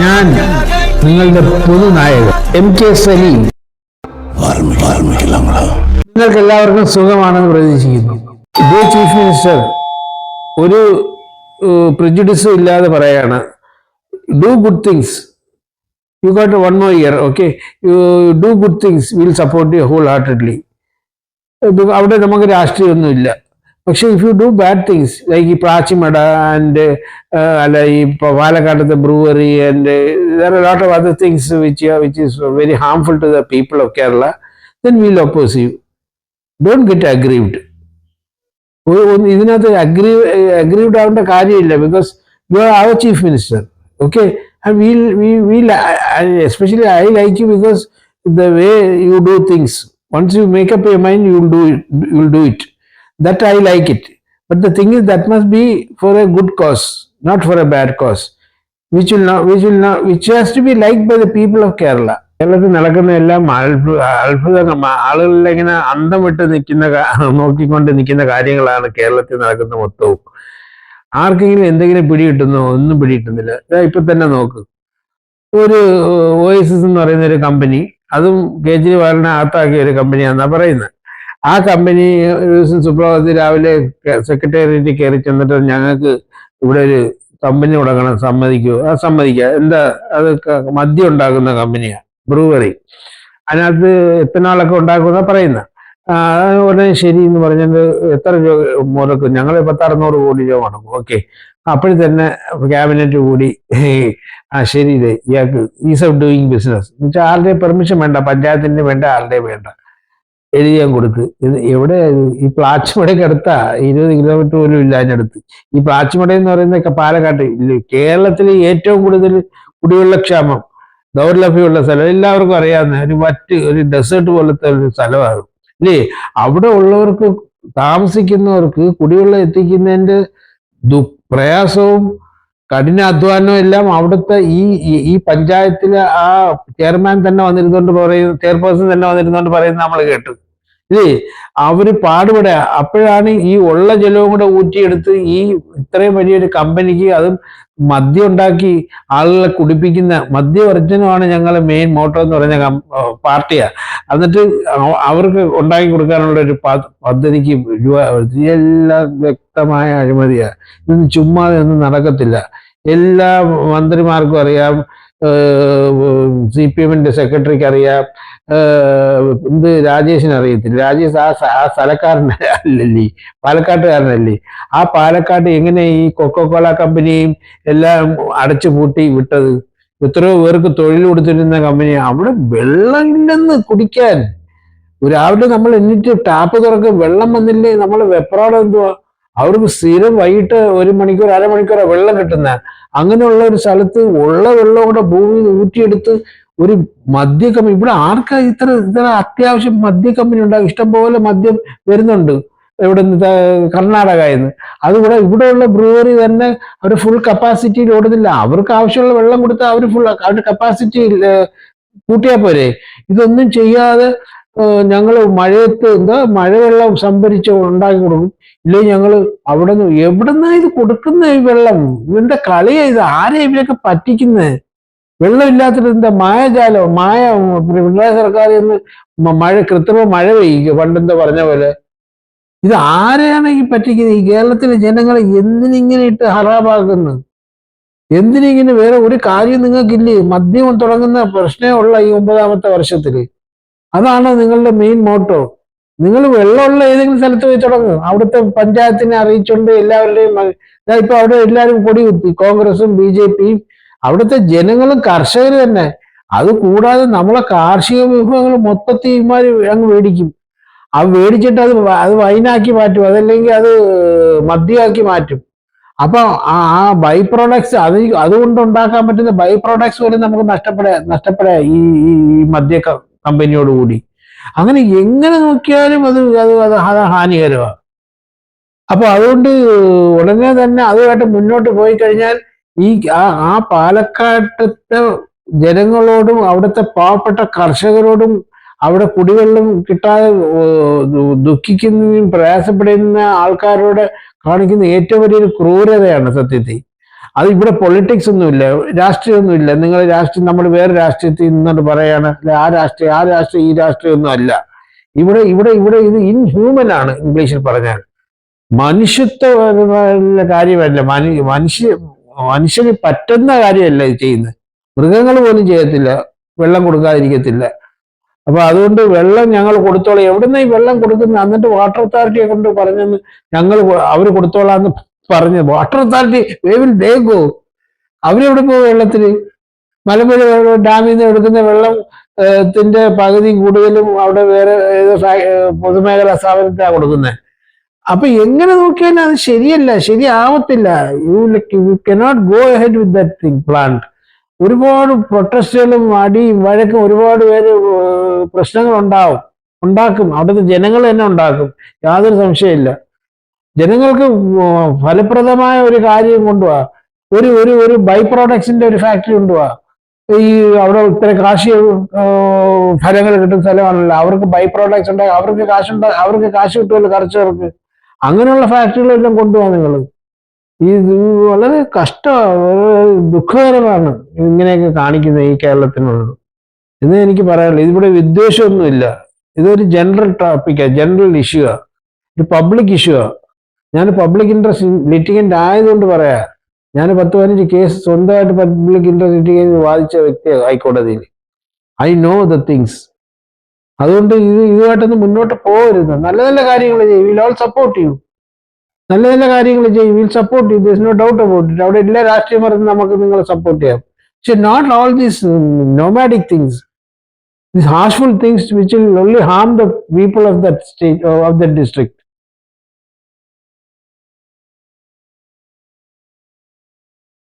ഞാൻ നിങ്ങളുടെ പുതുനായകൻ. M K Saleem. നിങ്ങൾക്ക് എല്ലാവർക്കും സുഖമാണെന്ന് പ്രതീക്ഷിക്കുന്നു. ഇതേ ചീഫ് മിനിസ്റ്റർ ഒരു പ്രിജുഡിസും ഇല്ലാതെ പറയാണ്. Do good things you got one more year okay you do good things will support you whole heartedly അവിടെ നമുക്ക് രാഷ്ട്രീയമൊന്നുമില്ല. പക്ഷെ if you do bad things like ഈ പ്രാച്ചിമട ആൻഡ് അല്ല ഈ പാലക്കാട്ടത്തെ brewery and lot of other things which which is very harmful to the people of Kerala then will oppose you don't get aggrieved ഇതിനകത്ത് agree aggrieved ആവേണ്ട കാര്യമില്ല because you are our chief minister okay we'll we'll especially I like you because the way you do things once you make up your mind you will do it you will it. That i like it. But the thing is that must be for a good cause not for a bad cause. Which will not which will not which has to be liked by the people of kerala. കേരളത്തിൽ നടക്കുന്ന എല്ലാം അത്ഭുത ആളുകളിൽ ഇങ്ങനെ അന്തം വിട്ട് നിൽക്കുന്ന നോക്കിക്കൊണ്ട് നിൽക്കുന്ന കാര്യങ്ങളാണ് കേരളത്തിൽ നടക്കുന്ന മൊത്തവും. ആർക്കെങ്കിലും എന്തെങ്കിലും പിടികിട്ടുന്നോ? ഒന്നും പിടികിട്ടുന്നില്ല. ഇപ്പൊ തന്നെ നോക്ക്. ഒരു ഓയസിസ് എന്ന് പറയുന്ന ഒരു കമ്പനി അതും കേജ്രിവാളിനെ ആത്താക്കിയ ഒരു കമ്പനിയാണെന്നാ പറയുന്നത് ആ കമ്പനി ഒരു ദിവസം സുപ്രഭാതത്തിൽ രാവിലെ സെക്രട്ടേറിയറ്റിൽ കയറി ചെന്നിട്ട് ഞങ്ങൾക്ക് ഇവിടെ ഒരു കമ്പനി തുടങ്ങണം സമ്മതിക്കുമോ ആ സമ്മതിക്കുക എന്താ അത് മദ്യം ഉണ്ടാക്കുന്ന കമ്പനിയാണ് ബ്രൂവറി അതിനകത്ത് എത്തനാളൊക്കെ ഉണ്ടാക്കുന്ന പറയുന്ന. ഉടനെ ശരി എന്ന് പറഞ്ഞിട്ട് എത്ര രൂപ മുടക്കും ഞങ്ങൾ പത്ത് അറുന്നൂറ് കോടി രൂപ മുടക്കും. ഓക്കെ അപ്പോഴും തന്നെ ക്യാബിനറ്റ് കൂടി ആ ശരി ഇയാൾക്ക് ഈസ് ഓഫ് ഡൂയിങ് ബിസിനസ് എന്നുവെച്ചാൽ ആരുടെ പെർമിഷൻ വേണ്ട പഞ്ചായത്തിന്റെ വേണ്ട ആരുടെ വേണ്ട. എഴുതി ഞാൻ കൊടുത്ത് ഇത് എവിടെ? ഈ പ്ലാച്ചിമടയ്ക്ക് അടുത്താ ഇരുപത് കിലോമീറ്റർ പോലും ഇല്ല അതിനടുത്ത് ഈ പ്ലാച്ചിമട എന്ന് പറയുന്ന പാലക്കാട്ട് കേരളത്തിലെ ഏറ്റവും കൂടുതൽ കുടിവെള്ളക്ഷാമം ദൗർലഭ്യമുള്ള സ്ഥലം. എല്ലാവർക്കും അറിയാവുന്ന ഒരു വറ്റ് ഒരു ഡെസേർട്ട് പോലത്തെ ഒരു സ്ഥലമാണ് ഇല്ലേ? അവിടെ ഉള്ളവർക്ക് താമസിക്കുന്നവർക്ക് കുടിവെള്ളം എത്തിക്കുന്നതിന്റെ ദു പ്രയാസവും കഠിനാധ്വാനവും എല്ലാം അവിടുത്തെ ഈ ഈ- ഈ പഞ്ചായത്തിലെ ആ ചെയർമാൻ തന്നെ വന്നിരുന്നോണ്ട് പറയുന്നു ചെയർപേഴ്സൺ തന്നെ വന്നിരുന്നോണ്ട് പറയുന്നത് നമ്മൾ കേട്ടു. ഇല്ലേ? അവർ പാടുപെടുക. അപ്പോഴാണ് ഈ ഉള്ള ജലവും കൂടെ ഊറ്റിയെടുത്ത് ഈ ഇത്രയും വലിയൊരു കമ്പനിക്ക് അതും മദ്യം ഉണ്ടാക്കി ആളുകളെ കുടിപ്പിക്കുന്ന മദ്യവർജനമാണ് ഞങ്ങളെ മെയിൻ മോട്ടോ എന്ന് പറഞ്ഞ പാർട്ടിയാ. എന്നിട്ട് അവർക്ക് ഉണ്ടാക്കി കൊടുക്കാനുള്ള ഒരു പദ്ധതിക്ക് എല്ലാം വ്യക്തമായ അഴിമതിയാണ് ഇതൊന്നും ചുമ്മാതെ ഒന്നും നടക്കത്തില്ല. എല്ലാ മന്ത്രിമാർക്കും അറിയാം. സി പി എമ്മിന്റെ സെക്രട്ടറിക്ക് അറിയാം. ഇത് രാജേഷിന് അറിയത്തില്ല. രാജേഷ് ആ ആ സ്ഥലക്കാരൻ അല്ലല്ലേ പാലക്കാട്ടുകാരനല്ലേ. ആ പാലക്കാട്ട് എങ്ങനെ ഈ കൊക്കോകോള കമ്പനിയും എല്ലാം അടച്ചു പൂട്ടി വിട്ടത്? എത്രയോ പേർക്ക് തൊഴിൽ കൊടുത്തിരുന്ന കമ്പനി. അവിടെ വെള്ളം ഇല്ലെന്ന് കുടിക്കാൻ. രാവിലെ നമ്മൾ എന്നിട്ട് ടാപ്പ് തുറക്ക് വെള്ളം വന്നില്ലേ? നമ്മൾ വെപ്രാളം എന്തുവാ? അവർക്ക് സ്ഥിരം വൈകിട്ട് ഒരു മണിക്കൂർ അരമണിക്കൂറാ വെള്ളം കിട്ടുന്ന. അങ്ങനെയുള്ള ഒരു സ്ഥലത്ത് ഉള്ള വെള്ളം കൂടെ ഭൂമിയിൽ ഊറ്റിയെടുത്ത് ഒരു മദ്യ കമ്പനി ഇവിടെ ആർക്കാ ഇത്ര ഇത്ര അത്യാവശ്യം മദ്യ കമ്പനി ഉണ്ടാകും? ഇഷ്ടംപോലെ മദ്യം വരുന്നുണ്ട് ഇവിടെ നിന്ന് കർണാടകയിൽ നിന്ന്. അതുകൂടെ ഇവിടെയുള്ള ബ്രൂവറി തന്നെ അവർ ഫുൾ കപ്പാസിറ്റിയിൽ ഓടുന്നില്ല. അവർക്ക് ആവശ്യമുള്ള വെള്ളം കൊടുത്താൽ അവർ ഫുൾ അവരുടെ കപ്പാസിറ്റി കൂട്ടിയാൽ പോരെ. ഇതൊന്നും ചെയ്യാതെ ഞങ്ങൾ മഴയത്ത് എന്താ മഴവെള്ളം സംഭരിച്ച് ഉണ്ടാക്കി കൊടുക്കും. ഇല്ലേ ഞങ്ങൾ അവിടെ നിന്ന് എവിടെ നിന്നാ ഇത് കൊടുക്കുന്ന ഈ വെള്ളം? ഇവന്റെ കളിയാ ഇത്? ആരെയാ ഇവരൊക്കെ പറ്റിക്കുന്നത് വെള്ളമില്ലാത്തിട്ട് എന്താ മായജാലോ? മായ പിണറായി സർക്കാർ എന്ന് മഴ കൃത്രിമ മഴ പെയ്യുക പണ്ടെന്താ പറഞ്ഞ പോലെ. ഇത് ആരെയാണ് ഈ പറ്റിക്കുന്നത്? ഈ കേരളത്തിലെ ജനങ്ങളെ എന്തിനിങ്ങനെ ഇട്ട് ഹറാബാക്കുന്നു എന്തിനിങ്ങനെ വേറെ ഒരു കാര്യം നിങ്ങൾക്കില്ലേ? മദ്യം തുടങ്ങുന്ന പ്രശ്നമുള്ള ഈ ഒമ്പതാമത്തെ വർഷത്തിൽ. അതാണ് നിങ്ങളുടെ മെയിൻ മോട്ടോ നിങ്ങൾ വെള്ളമുള്ള ഏതെങ്കിലും സ്ഥലത്ത് പോയി തുടങ്ങും. അവിടുത്തെ പഞ്ചായത്തിനെ അറിയിച്ചുകൊണ്ട് എല്ലാവരുടെയും ഇപ്പൊ അവിടെ എല്ലാവരും കൊടി കുത്തി. കോൺഗ്രസും ബി ജെ പിയും. അവിടുത്തെ ജനങ്ങളും കർഷകർ തന്നെ. അത് കൂടാതെ നമ്മളെ കാർഷിക വിഭവങ്ങൾ മൊത്തത്തിൽ ഇമാര് അങ്ങ് മേടിക്കും. അത് മേടിച്ചിട്ട് അത് അത് വൈനാക്കി മാറ്റും. അതല്ലെങ്കിൽ അത് മദ്യമാക്കി മാറ്റും. അപ്പൊ ആ ബൈ പ്രോഡക്ട്സ് അത് അതുകൊണ്ട് ഉണ്ടാക്കാൻ പറ്റുന്ന ബൈ പ്രോഡക്ട്സ് പോലും നമുക്ക് നഷ്ടപ്പെടാ നഷ്ടപ്പെടാ ഈ ഈ മദ്യ ക- കമ്പനിയോട് കൂടി. അങ്ങനെ എങ്ങനെ നോക്കിയാലും അത് അത് അത് ഹാനികരമാണ്. അപ്പൊ അതുകൊണ്ട് ഉടനെ തന്നെ അതുമായിട്ട് മുന്നോട്ട് പോയി കഴിഞ്ഞാൽ ഈ ആ പാലക്കാട്ടത്തെ ജനങ്ങളോടും അവിടുത്തെ പാവപ്പെട്ട കർഷകരോടും അവിടെ കുടിവെള്ളം കിട്ടാതെ ദുഃഖിക്കുന്നതിനും ദുഃഖിക്കുന്നതും പ്രയാസപ്പെടുന്ന ആൾക്കാരോട് കാണിക്കുന്ന ഏറ്റവും വലിയൊരു ക്രൂരതയാണ് സത്യത്തിൽ. അത് ഇവിടെ പൊളിറ്റിക്സ് ഒന്നുമില്ല രാഷ്ട്രീയമൊന്നുമില്ല നിങ്ങൾ രാഷ്ട്രീയം നമ്മൾ വേറെ രാഷ്ട്രീയത്തിൽ നിന്നോട് പറയാണ് ആ രാഷ്ട്രീയം ആ രാഷ്ട്രീയം ഈ രാഷ്ട്രീയം ഒന്നും അല്ല. ഇവിടെ ഇവിടെ ഇവിടെ ഇത് ഇൻഹ്യൂമൻ ആണ് ഇംഗ്ലീഷിൽ പറഞ്ഞാൽ. മനുഷ്യത്വ കാര്യമല്ല. മനു മനുഷ്യ മനുഷ്യന് പറ്റുന്ന കാര്യമല്ല ഇത് ചെയ്യുന്നത്. മൃഗങ്ങൾ പോലും ചെയ്യത്തില്ല. വെള്ളം കൊടുക്കാതിരിക്കത്തില്ല. അപ്പൊ അതുകൊണ്ട് വെള്ളം ഞങ്ങൾ കൊടുത്തോളാം. എവിടുന്ന ഈ വെള്ളം കൊടുക്കുന്ന എന്നിട്ട് വാട്ടർ അതോറിറ്റിയെ കൊണ്ട് പറഞ്ഞെന്ന് ഞങ്ങൾ അവർ കൊടുത്തോളാന്ന് പറഞ്ഞു water authority will they go അവരെവിടെ പോകും വെള്ളത്തിന് മലമ്പുഴ ഡാമിൽ നിന്ന് എടുക്കുന്ന വെള്ളം ത്തിന്റെ പകുതി കൂടുതലും അവിടെ വേറെ ഏതോ പൊതുമേഖലാ സ്ഥാപനത്തിലാണ് കൊടുക്കുന്നത് അപ്പൊ എങ്ങനെ നോക്കിയാലും അത് ശരിയല്ല ശരിയാവത്തില്ല. You you cannot go ahead with that thing plant ഒരുപാട് പ്രൊട്ടസ്റ്റുകളും അടിയും വഴക്കും ഒരുപാട് പേര് പ്രശ്നങ്ങൾ ഉണ്ടാവും ഉണ്ടാക്കും. അവിടുത്തെ ജനങ്ങൾ തന്നെ ഉണ്ടാക്കും. യാതൊരു സംശയമില്ല ജനങ്ങൾക്ക് ഫലപ്രദമായ ഒരു കാര്യം കൊണ്ടുപോവാ ഒരു ഒരു ഒരു ബൈ പ്രോഡക്ട്സിന്റെ ഒരു ഫാക്ടറി കൊണ്ടുപോവാ ഈ അവിടെ ഇത്ര കാശ് ഫലങ്ങൾ കിട്ടുന്ന സ്ഥലമാണല്ലോ. അവർക്ക് ബൈ പ്രോഡക്ട്സ് ഉണ്ടായി അവർക്ക് കാശുണ്ടാ അവർക്ക് കാശ് കിട്ടുമല്ലോ കർഷകർക്ക്. അങ്ങനെയുള്ള ഫാക്ടറികളെല്ലാം കൊണ്ടുപോകാം നിങ്ങൾ ഈ വളരെ വളരെ ദുഃഖകരമാണ് ഇങ്ങനെയൊക്കെ കാണിക്കുന്നത് ഈ കേരളത്തിനുള്ളത്. എന്ന് എനിക്ക് പറയാനുള്ളത് ഇതിവിടെ വിദ്വേഷമൊന്നുമില്ല. ഇതൊരു ജനറൽ ടോപ്പിക്കാണ് ജനറൽ ഇഷ്യൂ ആണ് ഒരു പബ്ലിക് ഇഷ്യൂ ആ. ഞാൻ പബ്ലിക് ഇൻട്രസ്റ്റ് ലിറ്റിഗന്റ് ആയതുകൊണ്ട് പറയാ. ഞാൻ പത്ത് പതിനഞ്ച് കേസ് സ്വന്തമായിട്ട് പബ്ലിക് ഇൻട്രസ്റ്റ് ലിറ്റിഗന്റ് വാദിച്ച വ്യക്തിയാണ് ഹൈക്കോടതിയിൽ. ഐ നോ ദ തിങ്സ് അതുകൊണ്ട് ഇത് ഇതുമായിട്ടൊന്നും മുന്നോട്ട് പോകരുത്. നല്ല നല്ല കാര്യങ്ങൾ ചെയ്യും. വിൽ ഓൾ സപ്പോർട്ട് യു നല്ല നല്ല കാര്യങ്ങൾ ചെയ്യും. Will support you this no doubt about it അവിടെ എല്ലാ രാഷ്ട്രീയം പറഞ്ഞ് നമുക്ക് നിങ്ങളെ സപ്പോർട്ട് ചെയ്യാം. പക്ഷെ not all these nomadic things these harshful things which will only harm the people of that state of that district